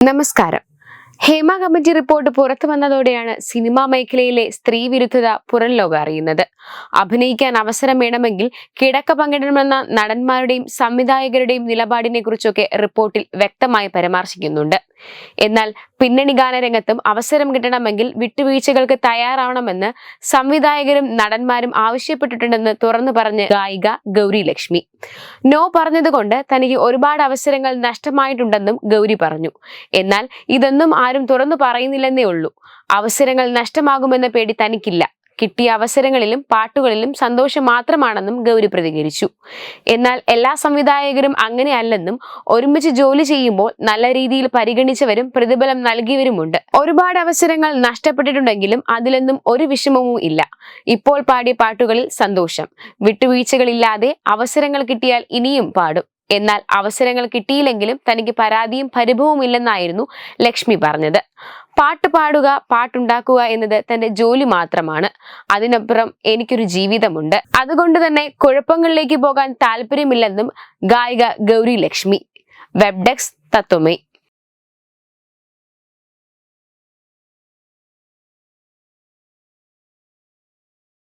നമസ്കാരം. Hema committee report പുറത്തു വന്നതോടെയാണ് സിനിമാ മേഖലയിലെ സ്ത്രീ വിരുദ്ധത പുറം ലോകം അറിയുന്നത്. അഭിനയിക്കാൻ അവസരം വേണമെങ്കിൽ കിടക്ക പങ്കിടണമെന്ന നടന്മാരുടെയും സംവിധായകരുടെയും നിലപാടിനെ കുറിച്ചൊക്കെ റിപ്പോർട്ടിൽ വ്യക്തമായി പരാമർശിക്കുന്നുണ്ട്. എന്നാൽ പിന്നണി ഗാനരംഗത്തും അവസരം കിട്ടണമെങ്കിൽ വിട്ടുവീഴ്ചകൾക്ക് തയ്യാറാവണമെന്ന് സംവിധായകരും നടന്മാരും ആവശ്യപ്പെട്ടിട്ടുണ്ടെന്ന് തുറന്നു പറഞ്ഞ് ഗായിക ഗൗരി ലക്ഷ്മി. നോ പറഞ്ഞതുകൊണ്ട് തനിക്ക് ഒരുപാട് അവസരങ്ങൾ നഷ്ടമായിട്ടുണ്ടെന്നും ഗൗരി പറഞ്ഞു. എന്നാൽ ഇതൊന്നും ആരും തുറന്നു പറയുന്നില്ലെന്നേ ഉള്ളൂ. അവസരങ്ങൾ നഷ്ടമാകുമെന്ന പേടി തനിക്കില്ല. കിട്ടിയ അവസരങ്ങളിലും പാട്ടുകളിലും സന്തോഷം മാത്രമാണെന്നും ഗൗരി പ്രതികരിച്ചു. എന്നാൽ എല്ലാ സംവിധായകരും അങ്ങനെയല്ലെന്നും ഒരുമിച്ച് ജോലി ചെയ്യുമ്പോൾ നല്ല രീതിയിൽ പരിഗണിച്ചവരും പ്രതിഫലം നൽകിയവരുമുണ്ട്. ഒരുപാട് അവസരങ്ങൾ നഷ്ടപ്പെട്ടിട്ടുണ്ടെങ്കിലും അതിലൊന്നും ഒരു വിഷമവും ഇല്ല. ഇപ്പോൾ പാടിയ പാട്ടുകളിൽ സന്തോഷം. വിട്ടുവീഴ്ചകളില്ലാതെ അവസരങ്ങൾ കിട്ടിയാൽ ഇനിയും പാടും. എന്നാൽ അവസരങ്ങൾ കിട്ടിയില്ലെങ്കിലും തനിക്ക് പരാതിയും പരിഭവവും ഇല്ലെന്നായിരുന്നു ലക്ഷ്മി പറഞ്ഞത്. പാട്ട് പാടുക പാട്ടുണ്ടാക്കുക എന്നത് തന്റെ ജോലി മാത്രമാണ്. അതിനപ്പുറം എനിക്കൊരു ജീവിതമുണ്ട്. അതുകൊണ്ട് തന്നെ കുഴപ്പങ്ങളിലേക്ക് പോകാൻ താല്പര്യമില്ലെന്നും ഗായിക ഗൗരി ലക്ഷ്മി വെബ്ഡെക്സ് തത്വമേ.